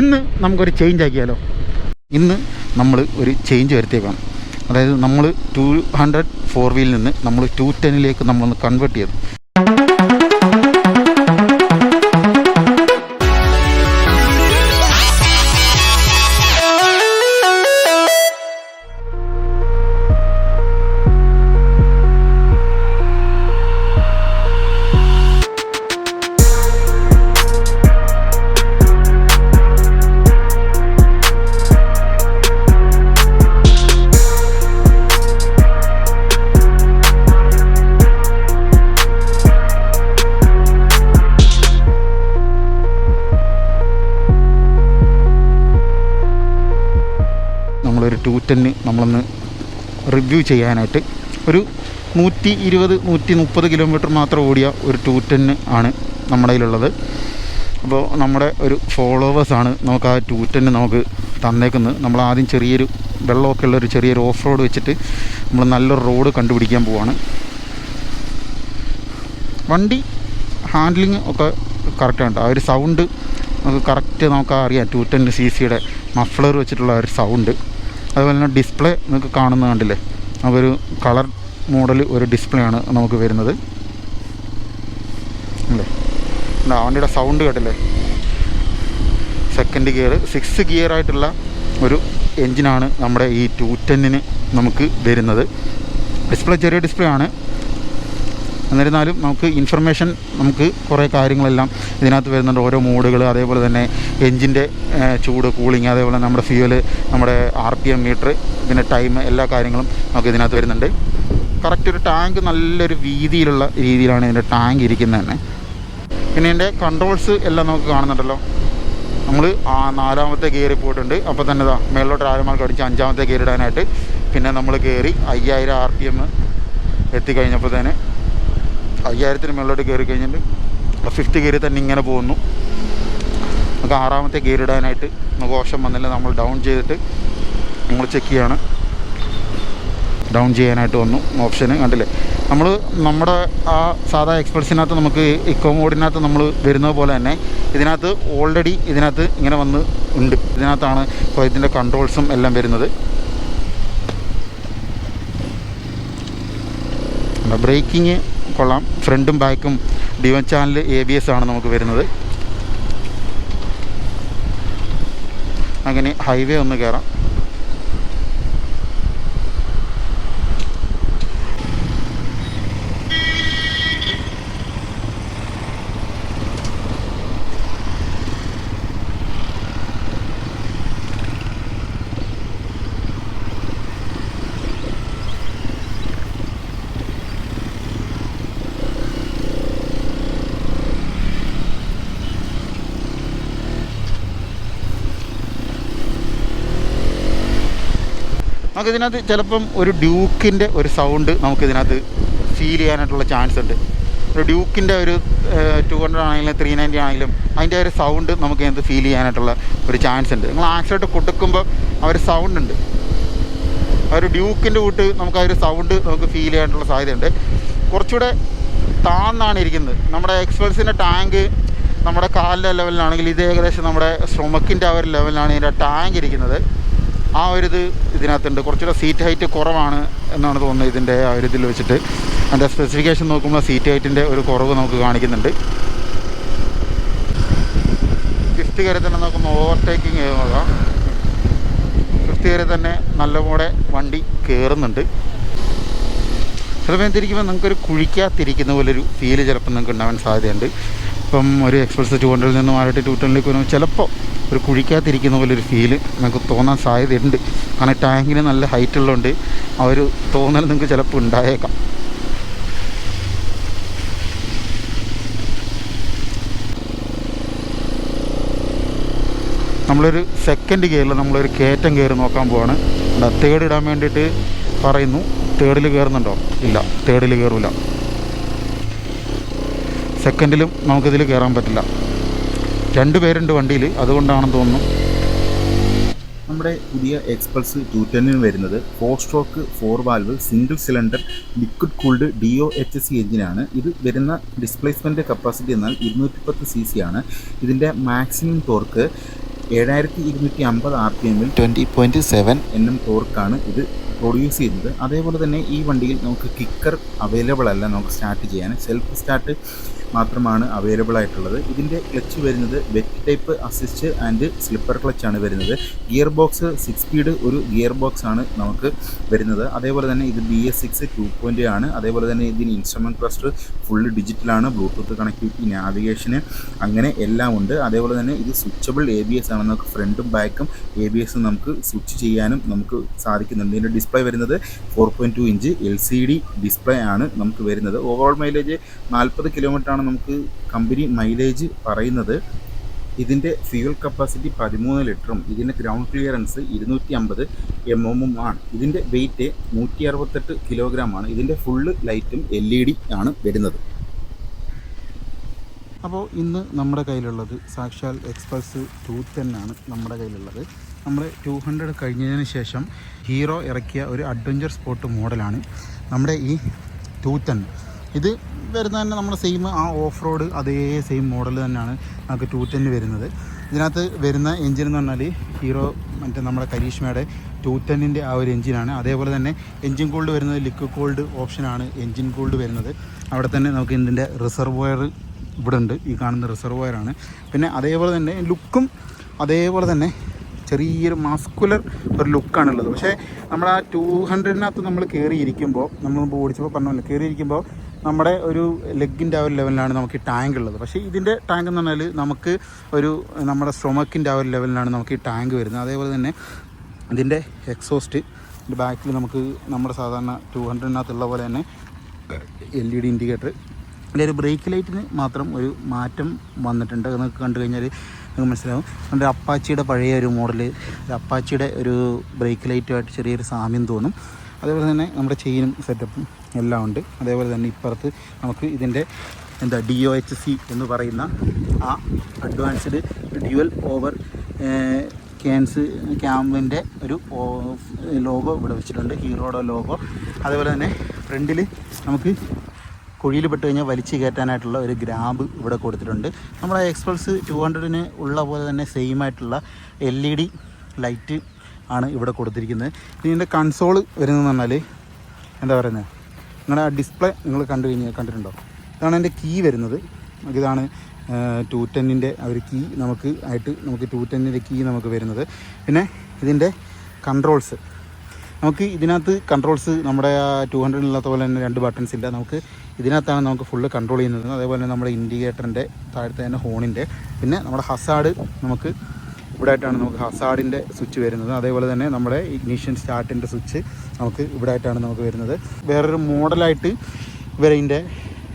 ഇന്ന് നമുക്കൊരു ചേഞ്ച് ആക്കിയാലോ? ഇന്ന് നമ്മൾ ഒരു ചേഞ്ച് വരുത്തിയേക്കാം അതായത് നമ്മൾ ടു ഹൺഡ്രഡ് ഫോർ വീലിൽ നിന്ന് നമ്മൾ ടു ടെന്നിലേക്ക് നമ്മളൊന്ന് കൺവേർട്ട് ചെയ്തു. ടെന്ന് നമ്മളൊന്ന് റിവ്യൂ ചെയ്യാനായിട്ട് ഒരു നൂറ്റി ഇരുപത് നൂറ്റി മുപ്പത് കിലോമീറ്റർ മാത്രം ഓടിയ ഒരു ടു ടെന്ന് ആണ് നമ്മുടെ കയ്യിലുള്ളത്. അപ്പോൾ നമ്മുടെ ഒരു ഫോളോവേഴ്സാണ് നമുക്ക് ആ ടു ടെന്ന് നമുക്ക് തന്നേക്കുന്നത്. നമ്മൾ ആദ്യം ചെറിയൊരു വെള്ളമൊക്കെ ഉള്ള ഒരു ചെറിയൊരു ഓഫ് റോഡ് വെച്ചിട്ട് നമ്മൾ നല്ലൊരു റോഡ് കണ്ടുപിടിക്കാൻ പോവാണ്. വണ്ടി ഹാൻഡ്ലിങ് ഒക്കെ കറക്റ്റാണ് ആ ഒരു സൗണ്ട് നമുക്ക് കറക്റ്റ് നമുക്ക് അറിയാം. ടു ടെൻ സി സിയുടെ മഫ്ലർ വെച്ചിട്ടുള്ള ഒരു സൗണ്ട് അതുപോലെ തന്നെ ഡിസ്പ്ലേ നിങ്ങൾക്ക് കാണുന്ന കണ്ടില്ലേ? ഒരു കളർ മോഡൽ ഒരു ഡിസ്പ്ലേ ആണ് നമുക്ക് വരുന്നത്. അല്ലേ? എന്താ വണ്ടിയുടെ സൗണ്ട് കേട്ടില്ലേ? സെക്കൻഡ് ഗിയർ സിക്സ് ഗിയർ ആയിട്ടുള്ള ഒരു എൻജിനാണ് നമ്മുടെ ഈ ടു ടെന്നിന് നമുക്ക് വരുന്നത്. ഡിസ്പ്ലേ ചെറിയ ഡിസ്പ്ലേ ആണ്. എന്നിരുന്നാലും നമുക്ക് ഇൻഫർമേഷൻ നമുക്ക് കുറേ കാര്യങ്ങളെല്ലാം ഇതിനകത്ത് വരുന്നുണ്ട്. ഓരോ മോഡുകൾ അതേപോലെ തന്നെ എൻജിന്റെ ചൂട് കൂളിങ് അതേപോലെ നമ്മുടെ ഫ്യൂവൽ നമ്മുടെ ആർ പി എം മീറ്റർ പിന്നെ ടൈം എല്ലാ കാര്യങ്ങളും നമുക്ക് ഇതിനകത്ത് വരുന്നുണ്ട്. കറക്റ്റ് ഒരു ടാങ്ക് നല്ലൊരു വീതിയിലുള്ള രീതിയിലാണ് ഇതിന്റെ ടാങ്ക് ഇരിക്കുന്നത് തന്നെ പിന്നെ ഇതിന്റെ കൺട്രോൾസ് എല്ലാം നമുക്ക് കാണുന്നുണ്ടല്ലോ. നമ്മൾ ആ നാലാമത്തെ ഗിയറിൽ പോയിട്ടുണ്ട്. അപ്പോൾ തന്നെ ഇതാ മേളിലോട്ട് ആരുമാർക്ക് അടിച്ച് അഞ്ചാമത്തെ ഗിയർ ഇടാനായിട്ട്. പിന്നെ നമ്മൾ കയറി അയ്യായിരം ആർ പി എം എത്തിക്കഴിഞ്ഞപ്പോൾ തന്നെ അയ്യായിരത്തിന് മുകളിലോട്ട് കയറി കഴിഞ്ഞിട്ട് ഫിഫ്ത്ത് ഗിയറിൽ തന്നെ ഇങ്ങനെ പോകുന്നു. നമുക്ക് ആറാമത്തെ ഗിയർ ഇടാനായിട്ട് നമുക്ക് ഓപ്ഷൻ വന്നില്ല. നമ്മൾ ഡൗൺ ചെയ്തിട്ട് നമ്മൾ ചെക്ക് ചെയ്യാണ്. ഡൗൺ ചെയ്യാനായിട്ട് വന്നു. ഓപ്ഷന് കണ്ടില്ലേ? നമ്മൾ നമ്മുടെ ആ സാധാ എക്സ്പ്രസിനകത്ത് നമുക്ക് ഇക്കോ മോഡിനകത്ത് നമ്മൾ വരുന്നത് പോലെ തന്നെ ഇതിനകത്ത് ഓൾറെഡി ഇതിനകത്ത് ഇങ്ങനെ വന്ന് ഉണ്ട്. ഇതിനകത്താണ് ഇപ്പോൾ ഇതിന്റെ കൺട്രോൾസും എല്ലാം വരുന്നത്. ബ്രേക്കിങ് കൊള്ളാം. ഫ്രണ്ടും ബാക്കും ഡിവൻ ചാനൽ എ ബി എസ് ആണ് നമുക്ക് വരുന്നത്. അങ്ങനെ ഹൈവേ ഒന്ന് കയറാം നമുക്കിതിനകത്ത് ചിലപ്പം ഒരു ഡ്യൂക്കിന്റെ ഒരു സൗണ്ട് നമുക്കിതിനകത്ത് ഫീൽ ചെയ്യാനായിട്ടുള്ള ചാൻസ് ഉണ്ട്. ഒരു ഡ്യൂക്കിന്റെ ഒരു ടു ഹൺഡ്രഡ് ആണെങ്കിലും ത്രീ നയന്റി ആണെങ്കിലും അതിന്റെ ഒരു സൗണ്ട് നമുക്ക് ഇതിനകത്ത് ഫീൽ ചെയ്യാനായിട്ടുള്ള ഒരു ചാൻസ് ഉണ്ട്. നിങ്ങൾ ആക്സിഡന്റ് കൊടുക്കുമ്പോൾ ആ ഒരു സൗണ്ട് ഉണ്ട്. ആ ഒരു ഡ്യൂക്കിന്റെ കൂട്ട് നമുക്ക് ആ ഒരു സൗണ്ട് നമുക്ക് ഫീൽ ചെയ്യാനായിട്ടുള്ള സാധ്യതയുണ്ട്. കുറച്ചുകൂടെ താന്നാണ് ഇരിക്കുന്നത്. നമ്മുടെ എക്സ്പ്രസിന്റെ ടാങ്ക് നമ്മുടെ കാലിന്റെ ലെവലിലാണെങ്കിൽ ഇത് ഏകദേശം നമ്മുടെ സ്ട്രൊമക്കിന്റെ ആ ഒരു ലെവലിലാണ് ഇതിന്റെ ടാങ്ക് ഇരിക്കുന്നത്. ആ ഒരു ഇത് ഇതിനകത്തുണ്ട്. കുറച്ചുകൂടെ സീറ്റ് ഹൈറ്റ് കുറവാണ് എന്നാണ് തോന്നുന്നത് ഇതിന്റെ ആ ഒരു ഇതിൽ വെച്ചിട്ട്. അതിന്റെ സ്പെസിഫിക്കേഷൻ നോക്കുമ്പോൾ സീറ്റ് ഹൈറ്റിന്റെ ഒരു കുറവ് നമുക്ക് കാണിക്കുന്നുണ്ട്. ഫിഫ്ത്ത് കയറി തന്നെ നോക്കുമ്പോൾ ഓവർടേക്കിംഗ് നോക്കാം ഫിഫ്ത്ത് കയറി തന്നെ നല്ലപോലെ വണ്ടി കയറുന്നുണ്ട് ചിലപ്പോൾ എന്തിരിക്കുമ്പോൾ നിങ്ങൾക്കൊരു കുഴിക്കാത്തിരിക്കുന്ന പോലൊരു ഫീൽ ചിലപ്പോൾ നിങ്ങൾക്ക് ഉണ്ടാവാൻ സാധ്യതയുണ്ട്. ഇപ്പം ഒരു എക്സ്പ്രസ് ടു ഹൺഡ്രഡിൽ നിന്നും മാറിയിട്ട് ടു ടെന്നിലേക്ക് വരുമ്പോൾ ചിലപ്പോൾ ഒരു പോലെ ഒരു ഫീൽ നമുക്ക് തോന്നാൻ സാധ്യതയുണ്ട്. കാരണം ടാങ്കിന് നല്ല ഹൈറ്റ് ഉള്ളതുകൊണ്ട് ആ ഒരു തോന്നൽ നിങ്ങൾക്ക് ചിലപ്പോൾ ഉണ്ടായേക്കാം. നമ്മളൊരു സെക്കൻഡ് ഗിയറിൽ നമ്മളൊരു കയറ്റം കയറി നോക്കാൻ പോവാണ്. തേർഡ് ഇടാൻ വേണ്ടിയിട്ട് പറയുന്നു. തേർഡിൽ കയറുന്നുണ്ടോ? ഇല്ല. തേർഡിൽ കയറില്ല സെക്കൻഡിലും നമുക്കിതിൽ കയറാൻ പറ്റില്ല. രണ്ട് പേരുണ്ട് വണ്ടിയിൽ അതുകൊണ്ടാണെന്ന് തോന്നുന്നു. നമ്മുടെ പുതിയ എക്സ്പ്രസ് ടു ടെന്നിന് വരുന്നത് four stroke four valve single cylinder liquid cooled D O H C എഞ്ചിനാണ് ഇത് വരുന്ന ഡിസ്പ്ലേസ്മെന്റ് കപ്പാസിറ്റി എന്നാൽ ഇരുന്നൂറ്റി പത്ത് സി സി ആണ്. ഇതിന്റെ മാക്സിമം ടോർക്ക് ഏഴായിരത്തി ഇരുന്നൂറ്റി അമ്പത് ആർ പി എമ്മിൽ twenty point seven N M ടോർക്കാണ് ഇത് പ്രൊഡ്യൂസ് ചെയ്യുന്നത്. അതേപോലെ തന്നെ ഈ വണ്ടിയിൽ നമുക്ക് കിക്കർ അവൈലബിൾ അല്ല നമുക്ക് സ്റ്റാർട്ട് ചെയ്യാൻ. സെൽഫ് സ്റ്റാർട്ട് മാത്രമാണ് അവൈലബിൾ ആയിട്ടുള്ളത്. ഇതിന്റെ ക്ലച്ച് വരുന്നത് wet type assist and slipper clutch ആണ് വരുന്നത്. ഗിയർ ബോക്സ് സിക്സ് സ്പീഡ് ഒരു ഗിയർ ബോക്സ് ആണ് നമുക്ക് വരുന്നത്. അതേപോലെ തന്നെ ഇത് B S six two point ആണ്. അതേപോലെ തന്നെ ഇതിന് ഇൻസ്ട്രുമെന്റ് ക്ലസ്റ്റർ ഫുള്ള് ഡിജിറ്റലാണ് ബ്ലൂടൂത്ത് കണക്ടിവിറ്റി നാവിഗേഷന് അങ്ങനെ എല്ലാം ഉണ്ട്. അതേപോലെ തന്നെ ഇത് സ്വിച്ചബിൾ എ ബി എസ് ആണ്. നമുക്ക് ഫ്രണ്ടും ബാക്കും എ ബി എസ് നമുക്ക് സ്വിച്ച് ചെയ്യാനും നമുക്ക് സാധിക്കുന്നുണ്ട്. ഇതിന്റെ ഡിസ്പ്ലേ വരുന്നത് four point two inch L C D display ആണ് നമുക്ക് വരുന്നത്. ഓവറോൾ മൈലേജ് നാൽപ്പത് കിലോമീറ്റർ ആണ് നമുക്ക് കമ്പനി മൈലേജ് പറയുന്നത്. ഇതിന്റെ ഫ്യൂൽ കപ്പാസിറ്റി പതിമൂന്ന് ലിറ്ററും ഇതിന്റെ ഗ്രൗണ്ട് ക്ലിയറൻസ് ഇരുന്നൂറ്റി അമ്പത് എം എമ്മും ആണ്. ഇതിന്റെ വെയിറ്റ് നൂറ്റി അറുപത്തെട്ട് കിലോഗ്രാം ആണ് ഇതിന്റെ ഫുള്ള് ലൈറ്റും എൽ ഇ ഡി ആണ് വരുന്നത്. അപ്പോൾ ഇന്ന് നമ്മുടെ കയ്യിലുള്ളത് സാക്ഷാൽ എക്സ്പ്രസ് ടു ടെൻ ആണ് നമ്മുടെ കയ്യിലുള്ളത്. നമ്മൾ ടു ഹൺഡ്രഡ് കഴിഞ്ഞതിന് ശേഷം ഹീറോ ഇറക്കിയ ഒരു അഡ്വഞ്ചർ സ്പോർട്ട് മോഡലാണ് നമ്മുടെ ഈ ടു ടെൻ ഇത് വരുന്ന തന്നെ നമ്മുടെ സെയിം ആ ഓഫ് റോഡ് അതേ സെയിം മോഡൽ തന്നെയാണ് നമുക്ക് ടു ടെൻ വരുന്നത്. ഇതിനകത്ത് വരുന്ന എഞ്ചിൻ എന്ന് പറഞ്ഞാൽ ഹീറോ മറ്റേ നമ്മുടെ കരീഷ്മയുടെ ടു ടെന്നിന്റെ ആ ഒരു എഞ്ചിനാണ് അതേപോലെ തന്നെ എഞ്ചിൻ കൂൾഡ് വരുന്നത് ലിക്വിഡ് കൂൾഡ് ഓപ്ഷനാണ് എഞ്ചിൻ കൂൾഡ് വരുന്നത്. അവിടെ തന്നെ നമുക്ക് ഇതിന്റെ റിസർവോയർ ഇവിടെ ഉണ്ട്. ഈ കാണുന്ന റിസർവോയറാണ് പിന്നെ അതേപോലെ തന്നെ ലുക്കും അതേപോലെ തന്നെ ചെറിയൊരു മാസ്കുലർ ഒരു ലുക്കാണുള്ളത് പക്ഷേ നമ്മൾ ആ ടു ഹൺഡ്രഡിനകത്ത് നമ്മൾ കയറിയിരിക്കുമ്പോൾ നമ്മൾ ഓടിച്ചപ്പോൾ പറഞ്ഞല്ലോ കയറിയിരിക്കുമ്പോൾ നമ്മുടെ ഒരു ലെഗിന്റെ ആ ഒരു ലെവലിലാണ് നമുക്ക് ഈ ടാങ്ക് ഉള്ളത്. പക്ഷേ ഇതിന്റെ ടാങ്ക് എന്ന് പറഞ്ഞാൽ നമുക്ക് ഒരു നമ്മുടെ സ്ട്രൊമക്കിന്റെ ആ ഒരു ലെവലിലാണ് നമുക്ക് ഈ ടാങ്ക് വരുന്നത്. അതേപോലെ തന്നെ ഇതിന്റെ എക്സോസ്റ്റ് ഇതിന്റെ ബാക്കിൽ നമുക്ക് നമ്മുടെ സാധാരണ ടു ഹൺഡ്രഡിനകത്തുള്ള പോലെ തന്നെ എൽ ഇ ഡി ഇൻഡിക്കേറ്റർ. ഇതിന്റെ ഒരു ബ്രേക്ക് ലൈറ്റിന് മാത്രം ഒരു മാറ്റം വന്നിട്ടുണ്ട്. നിങ്ങൾക്ക് കണ്ടു കഴിഞ്ഞാൽ നിങ്ങൾക്ക് മനസ്സിലാവും. നമ്മുടെ അപ്പാച്ചിയുടെ പഴയ ഒരു മോഡൽ അപ്പാച്ചിയുടെ ഒരു ബ്രേക്ക് ലൈറ്റുമായിട്ട് ചെറിയൊരു സാമ്യം തോന്നും. അതേപോലെ തന്നെ നമ്മുടെ ചെയിനും സെറ്റപ്പും എല്ലാം ഉണ്ട്. അതേപോലെ തന്നെ ഇപ്പുറത്ത് നമുക്ക് ഇതിന്റെ എന്താ ഡി ഒ എച്ച് സി എന്ന് പറയുന്ന ആ അഡ്വാൻസ്ഡ് ഡ്യുവൽ ഓവർ ക്യാൻസ് ക്യാമ്പിന്റെ ഒരു ലോഗോ ഇവിടെ വെച്ചിട്ടുണ്ട്. ഹീറോയുടെ ലോഗോ അതേപോലെ തന്നെ ഫ്രണ്ടിൽ നമുക്ക് കുഴിയിൽ പെട്ട് കഴിഞ്ഞാൽ വലിച്ചു കയറ്റാനായിട്ടുള്ള ഒരു ഗ്രാബ് ഇവിടെ കൊടുത്തിട്ടുണ്ട്. നമ്മുടെ എക്സ്പ്രസ് ടു ഹൺഡ്രഡിന് ഉള്ള പോലെ തന്നെ സെയിം ആയിട്ടുള്ള എൽ ഇ ഡി ലൈറ്റ് ആണ് ഇവിടെ കൊടുത്തിരിക്കുന്നത്. ഇതിന്റെ കൺസോൾ വരുന്നതെന്ന് പറഞ്ഞാൽ എന്താ പറയുന്നത് നിങ്ങളുടെ ആ ഡിസ്പ്ലേ നിങ്ങൾ കണ്ടു കഴിഞ്ഞാൽ കണ്ടിട്ടുണ്ടോ? ഇതാണ് എന്റെ കീ വരുന്നത്. ഇതാണ് ടു ടെന്നിന്റെ ഒരു കീ നമുക്ക് ആയിട്ട് നമുക്ക് ടു ടെന്നിന്റെ കീ നമുക്ക് വരുന്നത്. പിന്നെ ഇതിന്റെ കൺട്രോൾസ് നമുക്ക് ഇതിനകത്ത് കൺട്രോൾസ് നമ്മുടെ ആ ടു ഹൺഡ്രഡിലില്ലാത്ത പോലെ തന്നെ രണ്ട് ബട്ടൺസ് ഇല്ല. നമുക്ക് ഇതിനകത്താണ് നമുക്ക് ഫുള്ള് കൺട്രോൾ ചെയ്യുന്നത്. അതേപോലെ നമ്മുടെ ഇൻഡിക്കേറ്ററിന്റെ താഴത്തെ തന്നെ ഹോണിന്റെ പിന്നെ നമ്മുടെ ഹസാഡ് നമുക്ക് ഇവിടെ ആയിട്ടാണ് നമുക്ക് ഹസാഡിന്റെ സ്വിച്ച് വരുന്നത്. അതേപോലെ തന്നെ നമ്മുടെ ഇഗ്നീഷ്യൻ സ്റ്റാർട്ടിന്റെ സ്വിച്ച് നമുക്ക് ഇവിടെ ആയിട്ടാണ് നമുക്ക് വരുന്നത്. വേറൊരു മോഡലായിട്ട് ഇവരതിന്റെ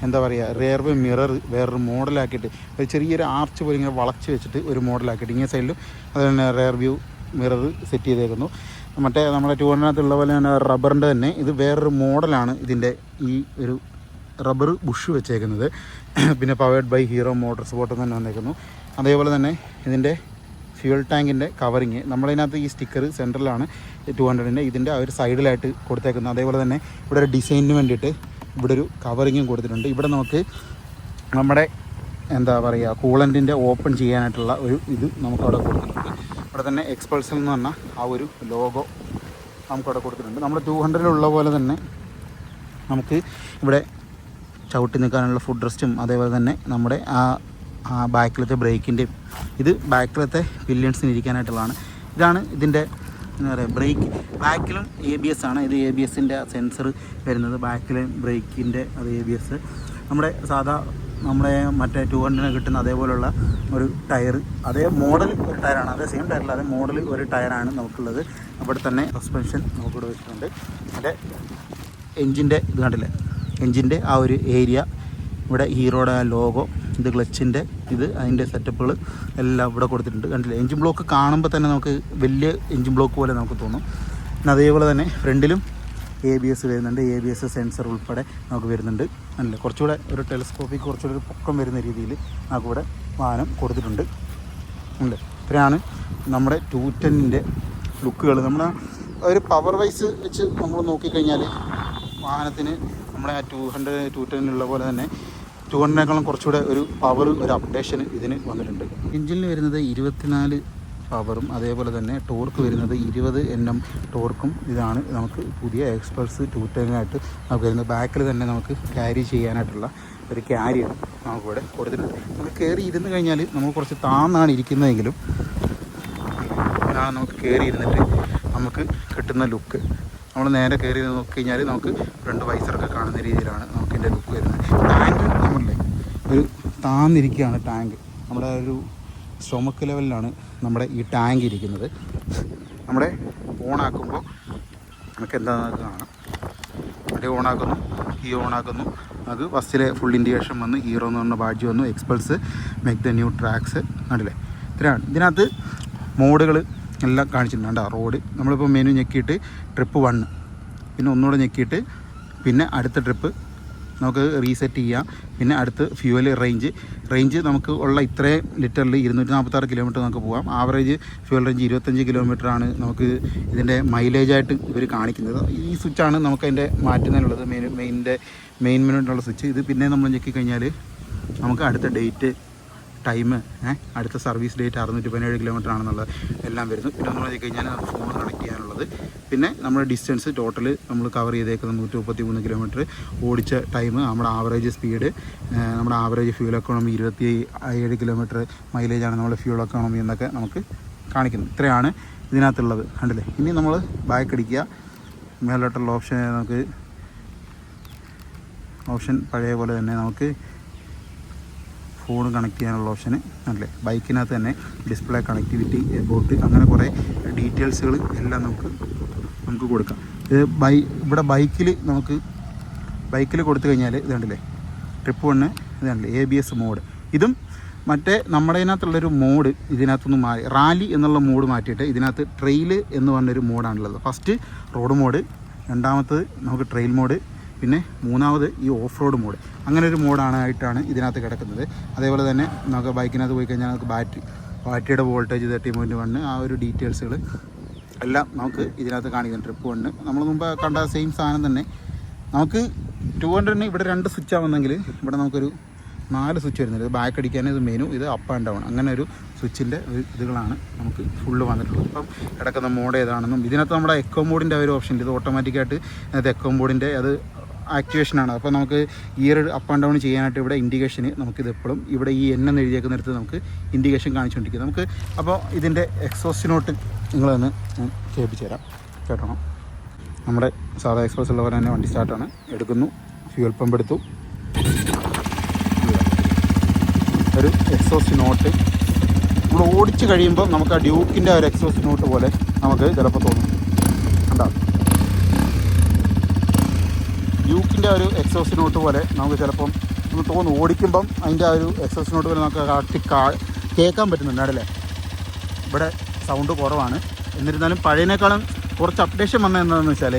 എന്താ പറയുക റിയർവ് മിറർ വേറൊരു മോഡലാക്കിയിട്ട് ഒരു ചെറിയൊരു ആർച്ച് പോലെ ഇങ്ങനെ വളച്ച് വെച്ചിട്ട് ഒരു മോഡലാക്കിയിട്ട് ഇങ്ങനെ സൈഡിലും അതുപോലെ തന്നെ റിയർ വ്യൂ മിറർ സെറ്റ് ചെയ്തേക്കുന്നു. മറ്റേ നമ്മുടെ ടൂ ഹൺഡ്രഡിനകത്തുള്ള പോലെ തന്നെ റബ്ബറിന്റെ തന്നെ ഇത് വേറൊരു മോഡലാണ് ഇതിന്റെ ഈ ഒരു റബ്ബർ ബുഷ് വെച്ചേക്കുന്നത്. പിന്നെ പവേഡ് ബൈ ഹീറോ മോട്ടോർ സ്പോട്ടെന്ന് തന്നെ വന്നേക്കുന്നു. അതേപോലെ തന്നെ ഇതിന്റെ ഫ്യൂൽ ടാങ്കിന്റെ കവറിങ് നമ്മളതിനകത്ത് ഈ സ്റ്റിക്കർ സെന്ററിലാണ് ടു ഹൺഡ്രഡിന്റെ ഇതിന്റെ ആ ഒരു സൈഡിലായിട്ട് കൊടുത്തേക്കുന്നത്. അതേപോലെ തന്നെ ഇവിടെ ഒരു ഡിസൈനിന് വേണ്ടിയിട്ട് ഇവിടെ ഒരു കവറിങ്ങും കൊടുത്തിട്ടുണ്ട്. ഇവിടെ നമുക്ക് നമ്മുടെ എന്താ പറയുക കൂളന്റിന്റെ ഓപ്പൺ ചെയ്യാനായിട്ടുള്ള ഒരു ഇത് നമുക്കവിടെ കൊടുത്തിട്ടുണ്ട്. ഇവിടെ തന്നെ എക്സ്പൾസൽ എന്ന് പറഞ്ഞ ആ ഒരു ലോഗോ നമുക്കവിടെ കൊടുത്തിട്ടുണ്ട്. നമ്മൾ ടു ഹൺഡ്രഡിലുള്ള പോലെ തന്നെ നമുക്ക് ഇവിടെ ചവിട്ടി നിൽക്കാനുള്ള ഫുഡ് റെസ്റ്റും അതേപോലെ തന്നെ നമ്മുടെ ആ ബാക്കിലത്തെ ബ്രേക്കിന്റെയും ഇത് ബാക്കിലത്തെ പില്യൺസിന് ഇരിക്കാനായിട്ടുള്ളതാണ് ഇതാണ് ഇതിന്റെ എന്താ പറയുക ബ്രേക്ക് ബാക്കിലും എ ബി എസ് ആണ്. ഇത് എ ബി എസിന്റെ സെൻസർ വരുന്നത്. ബാക്കിലെ ബ്രേക്കിന്റെ അത് എ ബി എസ് നമ്മുടെ സാധാ നമ്മുടെ മറ്റേ ടു ഹൺഡ്രഡിന് കിട്ടുന്ന അതേപോലുള്ള ഒരു ടയർ അതേ മോഡൽ ഒരു ടയറാണ് അതേ സെയിം ടയറിൽ അതേ മോഡൽ ഒരു ടയറാണ് നമുക്കുള്ളത്. അവിടെ തന്നെ സസ്പെൻഷൻ നമുക്കിവിടെ വെച്ചിട്ടുണ്ട്. അതിന്റെ എൻജിന്റെ ഇത് കണ്ടില്ലേ? എൻജിന്റെ ആ ഒരു ഏരിയ ഇവിടെ ഹീറോയുടെ ലോഗോ ഇത് ക്ലച്ചിന്റെ ഇത് അതിന്റെ സെറ്റപ്പുകൾ എല്ലാം ഇവിടെ കൊടുത്തിട്ടുണ്ട്. കണ്ടില്ലേ? എഞ്ചിൻ ബ്ലോക്ക് കാണുമ്പോൾ തന്നെ നമുക്ക് വലിയ എഞ്ചിൻ ബ്ലോക്ക് പോലെ നമുക്ക് തോന്നും. പിന്നെ അതേപോലെ തന്നെ ഫ്രണ്ടിലും എ ബി എസ് വരുന്നുണ്ട്. എ ബി എസ് സെൻസർ ഉൾപ്പെടെ നമുക്ക് വരുന്നുണ്ട്. അല്ല കുറച്ചുകൂടെ ഒരു ടെലിസ്കോപ്പിക്ക് കുറച്ചുകൂടെ ഒരു പൊക്കം വരുന്ന രീതിയിൽ നമുക്കിവിടെ വാഹനം കൊടുത്തിട്ടുണ്ട്. ഉണ്ട് ഇത്രയാണ് നമ്മുടെ ടു ടെന്നിന്റെ ലുക്കുകൾ നമ്മുടെ ഒരു പവർ വൈസ് വെച്ച് നമ്മൾ നോക്കിക്കഴിഞ്ഞാൽ വാഹനത്തിന് നമ്മുടെ ആ ടു ഹൺഡ്രഡ് ടു ടെന്നിലുള്ള പോലെ തന്നെ ടു ഹൺഡ്രഡിനേക്കാളും കുറച്ചുകൂടെ ഒരു പവർ ഒരു അപ്ഡേഷൻ ഇതിന് വന്നിട്ടുണ്ട്. എഞ്ചിനിൽ വരുന്നത് ഇരുപത്തിനാല് പവറും അതേപോലെ തന്നെ ടോർക്ക് വരുന്നത് ഇരുപത് എൻ എം ടോർക്കും ഇതാണ് നമുക്ക് പുതിയ എക്സ്പ്രസ് ടൂ ടെന്നായിട്ട് നമുക്ക് വരുന്നത്. ബാക്കിൽ തന്നെ നമുക്ക് ക്യാരി ചെയ്യാനായിട്ടുള്ള ഒരു ക്യാരിയർ നമുക്കിവിടെ കൊടുത്തിട്ടുണ്ട്. നമുക്ക് കയറി ഇരുന്ന് കഴിഞ്ഞാൽ നമുക്ക് കുറച്ച് താന്നാണ് ഇരിക്കുന്നതെങ്കിലും നമുക്ക് കയറി ഇരുന്നിട്ട് നമുക്ക് കിട്ടുന്ന ലുക്ക് നമ്മൾ നേരെ കയറി നോക്കി കഴിഞ്ഞാൽ നമുക്ക് രണ്ട് വൈസറൊക്കെ കാണുന്ന രീതിയിലാണ് നമുക്ക് ഇതിന്റെ ലുക്ക് വരുന്നത് ടാങ്ക് നമ്മളില്ലേ ഒരു താന്നിരിക്കുകയാണ് ടാങ്ക് നമ്മുടെ ഒരു സ്റ്റൊമക്ക് ലെവലിലാണ് നമ്മുടെ ഈ ടാങ്ക് ഇരിക്കുന്നത്. നമ്മുടെ ഓണാക്കുമ്പോൾ നമുക്ക് എന്താണെന്ന് കാണാം. മറ്റേ ഓണാക്കുന്നു ഈ ഓണാക്കുന്നു. അത് ഫസ്റ്റിലെ ഫുൾ ഇൻഡിക്കേഷൻ വന്ന് ഹീറോ എന്ന് പറഞ്ഞ ബാഡ്ജ് വന്നു Xpulse make the new tracks കണ്ടില്ലേ? ഇത്രയാണ്. ഇതിനകത്ത് മോഡുകൾ എല്ലാം കാണിച്ചിട്ടുണ്ട്. റോഡ്. നമ്മളിപ്പോൾ മെനു ഞെക്കിയിട്ട് ട്രിപ്പ് വൺ പിന്നെ ഒന്നുകൂടെ ഞെക്കിയിട്ട് പിന്നെ അടുത്ത ട്രിപ്പ് നമുക്ക് റീസെറ്റ് ചെയ്യാം. പിന്നെ അടുത്ത് ഫ്യൂവൽ റേഞ്ച് റേഞ്ച് നമുക്ക് ഉള്ള ഇത്രയും ലിറ്ററിൽ ഇരുന്നൂറ്റി നാൽപ്പത്താറ് കിലോമീറ്റർ നമുക്ക് പോകാം ആവറേജ് ഫ്യൂവൽ റേഞ്ച് ഇരുപത്തഞ്ച് കിലോമീറ്റർ ആണ് നമുക്ക് ഇതിന്റെ മൈലേജായിട്ട് ഇവർ കാണിക്കുന്നത്. ഈ സ്വിച്ചാണ് നമുക്ക് അതിന്റെ മാറ്റുന്നതിനുള്ളത്. മെയിൻ മെയിന്റെ മെയിൻ മെനുവിനുള്ള സ്വിച്ച് ഇത് പിന്നെ നമ്മൾ ഞെക്കി കഴിഞ്ഞാൽ നമുക്ക് അടുത്ത ഡേറ്റ് ടൈം അടുത്ത സർവീസ് ഡേറ്റ് അറുന്നൂറ്റി പതിനേഴ് കിലോമീറ്റർ ആണെന്നുള്ളത് എല്ലാം വരുന്നു. പിന്നെ നമ്മൾ കഴിഞ്ഞാൽ ഫോൺ കണക്ട് ചെയ്യാനുള്ളത്. പിന്നെ നമ്മുടെ ഡിസ്റ്റൻസ് ടോട്ടൽ നമ്മൾ കവർ ചെയ്തേക്കുന്നത് നൂറ്റി മുപ്പത്തി മൂന്ന് കിലോമീറ്റർ ഓടിച്ച ടൈം നമ്മുടെ ആവറേജ് സ്പീഡ് നമ്മുടെ ആവറേജ് ഫ്യൂൽ എക്കോണമി ഇരുപത്തി ഏഴ് കിലോമീറ്റർ മൈലേജാണ് നമ്മുടെ ഫ്യൂൾ എക്കോണമി എന്നൊക്കെ നമുക്ക് കാണിക്കുന്നത് ഇത്രയാണ് ഇതിനകത്തുള്ളത്. കണ്ടില്ലേ? ഇനി നമ്മൾ ബാക്ക് അടിക്കുക മേലോട്ടുള്ള ഓപ്ഷൻ നമുക്ക് ഓപ്ഷൻ പഴയ പോലെ തന്നെ നമുക്ക് ഫോൺ കണക്ട് ചെയ്യാനുള്ള ഓപ്ഷന് അല്ലേ? ബൈക്കിനകത്ത് തന്നെ ഡിസ്പ്ലേ കണക്ടിവിറ്റി എബോട്ട് അങ്ങനെ കുറേ ഡീറ്റെയിൽസുകൾ എല്ലാം നമുക്ക് നമുക്ക് കൊടുക്കാം. ഇത് ബൈ ഇവിടെ ബൈക്കിൽ നമുക്ക് ബൈക്കിൽ കൊടുത്തു കഴിഞ്ഞാൽ ഇത് കണ്ടില്ലേ? ട്രിപ്പ് വണ്ണ് ഇത് കണ്ടില്ലേ? എ ബി എസ് മോഡ് ഇതും മറ്റേ നമ്മുടെ ഇതിനകത്തുള്ളൊരു മോഡ് ഇതിനകത്തുനിന്ന് മാറി റാലി എന്നുള്ള മോഡ് മാറ്റിയിട്ട് ഇതിനകത്ത് ട്രെയിൽ എന്ന് പറഞ്ഞൊരു മോഡാണുള്ളത് ഫസ്റ്റ് റോഡ് മോഡ് രണ്ടാമത്തത് നമുക്ക് ട്രെയിൽ മോഡ് പിന്നെ മൂന്നാമത് ഈ ഓഫ് റോഡ് മോഡ്. അങ്ങനെ ഒരു മോഡാണ് ആയിട്ടാണ് ഇതിനകത്ത് കിടക്കുന്നത്. അതേപോലെ തന്നെ നമുക്ക് ബൈക്കിനകത്ത് പോയി കഴിഞ്ഞാൽ നമുക്ക് ബാറ്ററി ബാറ്ററിയുടെ വോൾട്ടേജ് തേർട്ടി പോയിന്റ് വണ്ണ് ആ ഒരു ഡീറ്റെയിൽസുകൾ എല്ലാം നമുക്ക് ഇതിനകത്ത് കാണിക്കുന്ന. ട്രിപ്പ് ഉണ്ട് നമ്മൾ മുമ്പ് കണ്ട സെയിം സാധനം തന്നെ. നമുക്ക് ടു ഹൺഡ്രഡിന് ഇവിടെ രണ്ട് സ്വിച്ച് വന്നെങ്കിൽ ഇവിടെ നമുക്കൊരു നാല് സ്വിച്ച് വരുന്നത് ഇത് ബാക്ക് അടിക്കാൻ ഇത് മെനു ഇത് അപ്പ് ആൻഡ് ഡൗൺ അങ്ങനെ ഒരു സ്വിച്ചിന്റെ ഇതുകളാണ് നമുക്ക് ഫുള്ള് വന്നിട്ടുള്ളത്. അപ്പം കിടക്കുന്ന മോഡ് ഏതാണെന്നും ഇതിനകത്ത് നമ്മുടെ എക്കോ മോഡിന്റെ ഒരു ഓപ്ഷൻ ഇത് ഓട്ടോമാറ്റിക്കായിട്ട് ഇതിനകത്ത് എക്കോ മോഡിന്റെ അത് ആക്ടിവേഷനാണ് അപ്പോൾ നമുക്ക് ഒരു അപ്പ് ആൻഡ് ഡൗൺ ചെയ്യാനായിട്ട് ഇവിടെ ഇൻഡിക്കേഷന് നമുക്കിത് എപ്പോഴും ഇവിടെ ഈ എണ്ണം എഴുതിയേക്കുന്നിടത്ത് നമുക്ക് ഇൻഡിക്കേഷൻ കാണിച്ചുകൊണ്ടിരിക്കും. നമുക്ക് അപ്പോൾ ഇതിന്റെ എക്സോസ്റ്റിനോട്ട് നിങ്ങളൊന്ന് കേൾപ്പിച്ച് തരാം. കേട്ടോ? നമ്മുടെ സാധാ എക്സ്പ്രസ് ഉള്ള പോലെ തന്നെ വണ്ടി സ്റ്റാർട്ടാണ് എടുക്കുന്നു. ഫ്യൂൽ പമ്പ് എടുത്തു. ഒരു എക്സോസ്റ്റ് നോട്ട് നമ്മൾ ഓടിച്ച് കഴിയുമ്പോൾ നമുക്ക് ആ ഡ്യൂക്കിന്റെ ഒരു എക്സോസ്റ്റ് നോട്ട് പോലെ നമുക്ക് ചിലപ്പോൾ തോന്നും. കണ്ടോ? ഡ്യൂക്കിന്റെ ഒരു എക്സോസ് നോട്ട് പോലെ നമുക്ക് ചിലപ്പം ഒന്ന് തോന്നും. ഓടിക്കുമ്പം അതിന്റെ ആ ഒരു എക്സോസ് നോട്ട് പോലെ നമുക്ക് കാട്ടി കാ കേൾക്കാൻ പറ്റുന്നുണ്ട്. അല്ലേ ഇവിടെ സൗണ്ട് കുറവാണ്. എന്നിരുന്നാലും പഴയതിനേക്കാളും കുറച്ച് അപ്ഡേഷൻ വന്നത് എന്താണെന്ന് വെച്ചാൽ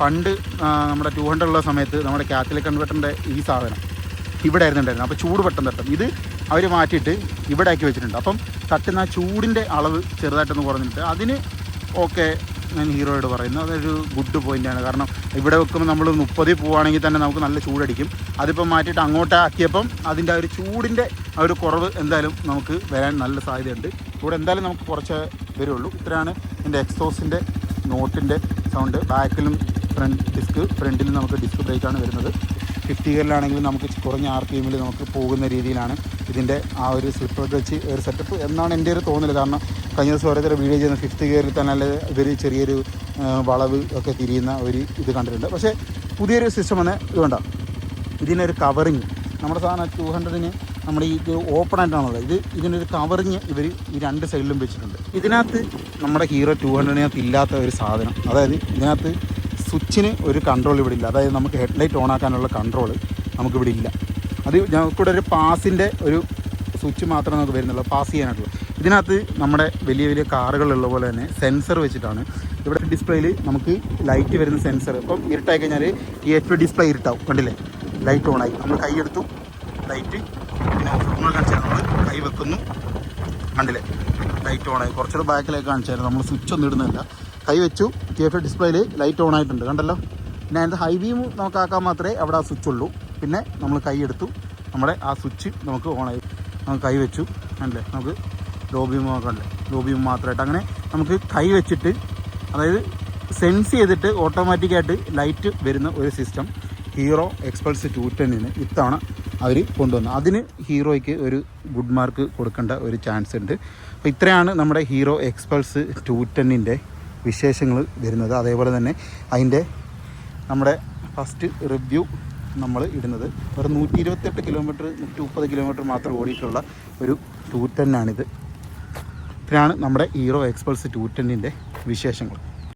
പണ്ട് നമ്മുടെ ടു ഹൺഡ്രഡ് ഉള്ള സമയത്ത് നമ്മുടെ കാത്തലിക് കൺവെർട്ടറിന്റെ ഈ സാധനം ഇവിടെ ആയിരുന്നു അപ്പോൾ ചൂട് പെട്ടെന്ന് തട്ടും. ഇത് അവർ മാറ്റിയിട്ട് ഇവിടെ ആക്കി വെച്ചിട്ടുണ്ട്. അപ്പം തട്ടുന്ന ചൂടിന്റെ അളവ് ചെറുതായിട്ടൊന്ന് കുറഞ്ഞിട്ട് അതിന് ഓക്കെ ഞാൻ ഹീറോയോട് പറയുന്നു. അതൊരു ഗുഡ് പോയിന്റാണ് കാരണം ഇവിടെ വെക്കുമ്പോൾ നമ്മൾ മുപ്പതിൽ പോവുകയാണെങ്കിൽ തന്നെ നമുക്ക് നല്ല ചൂടടിക്കും. അതിപ്പോൾ മാറ്റിയിട്ട് അങ്ങോട്ടാക്കിയപ്പം അതിന്റെ ആ ഒരു ചൂടിന്റെ ആ ഒരു കുറവ് എന്തായാലും നമുക്ക് വരാൻ നല്ല സാധ്യതയുണ്ട്. ഇവിടെ എന്തായാലും നമുക്ക് കുറച്ച് വരുള്ളൂ. ഇത്രയാണ് എന്റെ എക്സോസിന്റെ നോട്ടിന്റെ സൗണ്ട് ബാക്കിലും ഫ്രണ്ട് ഡിസ്ക് ഫ്രണ്ടിലും നമുക്ക് ഡിസ്ക് ബ്രേക്കാണ് വരുന്നത്. ഫിഫ്റ്റി ഗിയറിലാണെങ്കിലും നമുക്ക് കുറഞ്ഞ ആർ പി എമ്മിൽ നമുക്ക് പോകുന്ന രീതിയിലാണ് ഇതിന്റെ ആ ഒരു സ്ലിപ്പർ ക്ലച്ച് ഒരു സെറ്റപ്പ് എന്നാണ് എന്റെ ഒരു തോന്നൽ കാരണം കഴിഞ്ഞ ദിവസം ഓരോരുത്തർ വീഡിയോ ചെയ്യുന്ന ഫിഫ്ത്ത് ഗിയറിൽ തന്നെ അല്ല ഇവർ ചെറിയൊരു വളവ് ഒക്കെ തിരിയുന്ന ഒരു ഇത് കണ്ടിട്ടുണ്ട്. പക്ഷേ പുതിയൊരു സിസ്റ്റമാണ് ഇത് വേണ്ട ഇതിനൊരു കവറിങ് നമ്മുടെ സാധനം ടു ഹൺഡ്രഡിന് നമ്മുടെ ഈ ഓപ്പൺ ആയിട്ടാണുള്ളത് ഇത് ഇതിനൊരു കവറിങ് ഇവർ ഈ രണ്ട് സൈഡിലും വെച്ചിട്ടുണ്ട്. ഇതിനകത്ത് നമ്മുടെ ഹീറോ ടു ഹൺഡ്രഡിനകത്ത് ഇല്ലാത്ത ഒരു സാധനം. അതായത് ഇതിനകത്ത് സ്വിച്ചിന് ഒരു കൺട്രോൾ ഇവിടെ ഇല്ല. അതായത് നമുക്ക് ഹെഡ്ലൈറ്റ് ഓൺ ആക്കാനുള്ള കൺട്രോൾ നമുക്കിവിടെ ഇല്ല. അത് ഞങ്ങൾക്കൂടെ ഒരു പാസിന്റെ ഒരു സ്വിച്ച് മാത്രമേ നമുക്ക് വരുന്നുള്ളൂ. പാസ് ചെയ്യാനായിട്ടുള്ളൂ. ഇതിനകത്ത് നമ്മുടെ വലിയ വലിയ കാറുകളുള്ള പോലെ തന്നെ സെൻസർ വെച്ചിട്ടാണ്. ഇവിടെ ഡിസ്പ്ലേയിൽ നമുക്ക് ലൈറ്റ് വരുന്ന സെൻസർ ഇപ്പം ഇരുട്ടായി കഴിഞ്ഞാൽ ഈ എഫ് ഡിസ്പ്ലേ ഇരുട്ടാവും. കണ്ടില്ലേ? ലൈറ്റ് ഓൺ ആയി. നമ്മൾ കൈ എടുത്തു. ലൈറ്റ് പിന്നെ നമ്മൾ കാണിച്ചാൽ നമ്മൾ കൈ വെക്കുന്നു. കണ്ടില്ലേ? ലൈറ്റ് ഓൺ ആയി. കുറച്ചുകൂടെ ബാക്കിലേക്ക് കാണിച്ചായിരുന്നു നമ്മൾ സ്വിച്ച് ഒന്നും ഇടുന്നില്ല കൈ വെച്ചു ടി എഫ് ഡിസ്പ്ലേയിൽ ലൈറ്റ് ഓൺ ആയിട്ടുണ്ട്. കണ്ടല്ലോ? പിന്നെ അതിന്റെ ഹൈ ബീം നമുക്കാക്കാൻ മാത്രമേ അവിടെ ആ സ്വിച്ച് ഉള്ളൂ. പിന്നെ നമ്മൾ കൈ എടുത്തു. നമ്മുടെ ആ സ്വിച്ച് നമുക്ക് ഓണായി നമുക്ക് കൈ വെച്ചു. അല്ലേ നമുക്ക് ലോ ബീം നോക്കണ്ടേ ലോ ബീം മാത്രമായിട്ട്. അങ്ങനെ നമുക്ക് കൈ വെച്ചിട്ട് അതായത് സെൻസ് ചെയ്തിട്ട് ഓട്ടോമാറ്റിക്കായിട്ട് ലൈറ്റ് വരുന്ന ഒരു സിസ്റ്റം ഹീറോ എക്സ്പൾസ് ടു ടെന്നിന് ഇത്തവണ അവർ കൊണ്ടുവന്നു. അതിന് ഹീറോയ്ക്ക് ഒരു ഗുഡ് മാർക്ക് കൊടുക്കേണ്ട ഒരു ചാൻസ് ഉണ്ട്. അപ്പോൾ ഇത്രയാണ് നമ്മുടെ ഹീറോ എക്സ്പൾസ് ടു ടെന്നിന്റെ വിശേഷങ്ങൾ വരുന്നത്. അതേപോലെ തന്നെ അതിന്റെ നമ്മുടെ ഫസ്റ്റ് റിവ്യൂ നമ്മൾ ഇടുന്നത്. ഒരു നൂറ്റി ഇരുപത്തെട്ട് കിലോമീറ്റർ നൂറ്റി മുപ്പത് കിലോമീറ്റർ മാത്രം ഓടിയിട്ടുള്ള ഒരു ടൂ ടെന്നാണിത് ഇതിനാണ് നമ്മുടെ ഹീറോ എക്സ്പൾസ് ടൂ ടെന്നിന്റെ വിശേഷങ്ങൾ.